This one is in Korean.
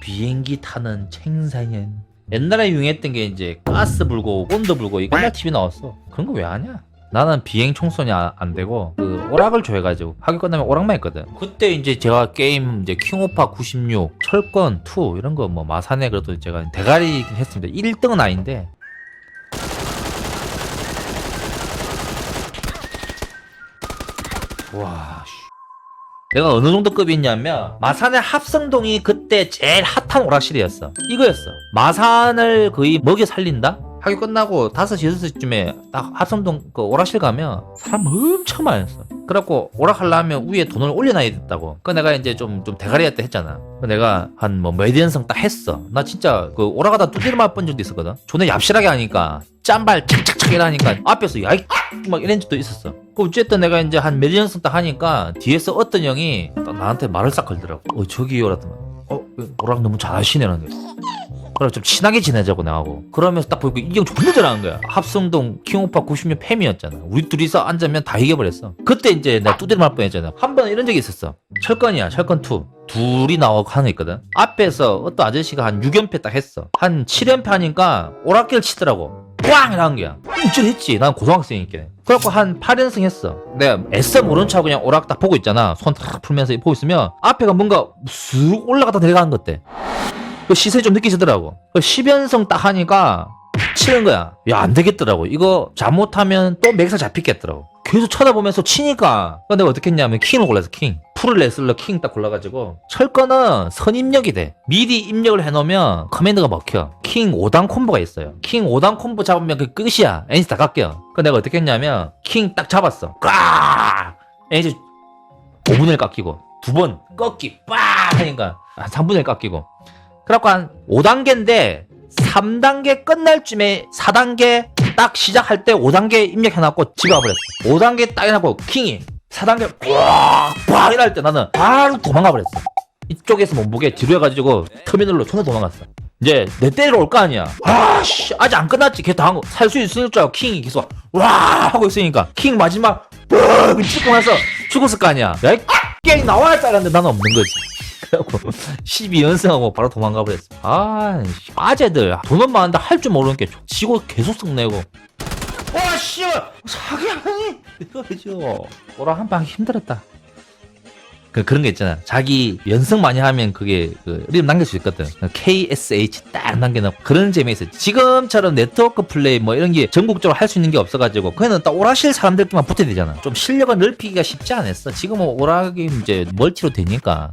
비행기 타는 챙사년. 옛날에 유행했던 게 이제 가스 불고 온도 불고 이거 맨날 TV 나왔어. 그런 거 왜 하냐? 나는 비행 총선이 아- 안 되고 그 오락을 좋아해가지고 학교 끝나면 오락만 했거든. 그때 이제 제가 게임 이제 킹오파 96 철권 2 이런 거 뭐 마산에 그래도 제가 대가리 했습니다. 1등은 아닌데. 와 씨. 내가 어느 정도 급이냐면 마산의 합성동이 그때 제일 핫한 오락실이었어. 이거였어. 마산을 거의 먹여 살린다? 학교 끝나고 5시 6시쯤에 딱 합성동 그 오락실 가면 사람 엄청 많았어. 그래갖고 오락하려면 위에 돈을 올려놔야 됐다고. 그 내가 이제 좀, 좀 대가리야 때 했잖아. 그 내가 한뭐 메디언성 딱 했어. 나 진짜 그 오락하다 두드려 맞은 적도 있었거든. 존나 얍실하게 하니까 짬발 착착착 이러니까 앞에서 야이 막 이런 적도 있었어 그 어쨌든 내가 이제 한 메디언성 딱 하니까 뒤에서 어떤 형이 딱 나한테 말을 싹 걸더라고. 어 저기요. 라더만 어 오락 너무 잘하시네 라는 거야 그래 좀 친하게 지내자고 나하고. 그러면서 딱 보니까 이형 존나 잘하는 거야. 합성동 킹오파 90년 팸이었잖아. 우리 둘이서 앉으면 다 이겨버렸어. 그때 이제 내가 두드려 맞을 뻔했잖아. 한 번 이런 적이 있었어. 철권이야 철권 2 둘이 나오고 하는 거 있거든. 앞에서 어떤 아저씨가 한 6연패 딱 했어. 한 7연패 하니까 오락기를 치더라고 꽝! 이라는 거야 우쭐 했지 난 고등학생이니까 그래갖고 한 8연승 했어 내가 애써 모른 척 그냥 오락 딱 보고 있잖아 손 탁 풀면서 보고 있으면 앞에가 뭔가 쑥 올라갔다 내려가는 것 같아 그 시선이 좀 느끼시더라고. 그 10연승 딱 하니까 치는 거야. 야, 안 되겠더라고. 이거 잘못하면 또 맥사 잡히겠더라고. 계속 쳐다보면서 치니까 내가 어떻게 했냐면 킹을 골랐어, 킹. 풀을 레슬러 킹 딱 골라가지고 철거는 선입력이 돼. 미리 입력을 해놓으면 커맨드가 먹혀. 킹 5단 콤보가 있어요. 킹 5단 콤보 잡으면 그 끝이야. 에니스 다 깎여. 그 내가 어떻게 했냐면 킹 딱 잡았어. 꽉! 에니스 5분의 1 깎이고 두 번 꺾기 빡 하니까 한 3분의 1 깎이고 그래갖고 한 5단계인데 3단계 끝날 쯤에 4단계 딱 시작할 때 5단계 입력해놨고 집에 와버렸어 5단계 딱 해놓고 킹이 4단계 꽉꽉 이럴 때 나는 바로 도망가 버렸어 이쪽에서 못 보게 뒤로 해가지고 터미널로 존나 도망갔어 이제 내 때리러 올 거 아니야 아씨 아직 안 끝났지 걔 당하고 살 수 있을 줄 알고 킹이 계속 와 하고 있으니까 킹 마지막 뻥 찍고 나서 죽었을 거 아니야 야이 게임 나와야 줄 알았는데 나는 없는 거지 그래갖고 12연승하고 바로 도망가 버렸어. 아, 씨, 아재들 돈은 많은데 할 줄 모르는 게 지고 계속 썩내고. 와, 씨, 사기하니 이거죠. 오라 한 방 힘들었다. 그 그런 게 있잖아. 자기 연승 많이 하면 그게 그 이름 남길 수 있거든. KSH 딱 남겨놓고 그런 재미있어. 지금처럼 네트워크 플레이 뭐 이런 게 전국적으로 할 수 있는 게 없어가지고 그냥 딱 오락실 사람들끼만 붙어야 되잖아. 좀 실력을 넓히기가 쉽지 않았어. 지금은 오락이 이제 멀티로 되니까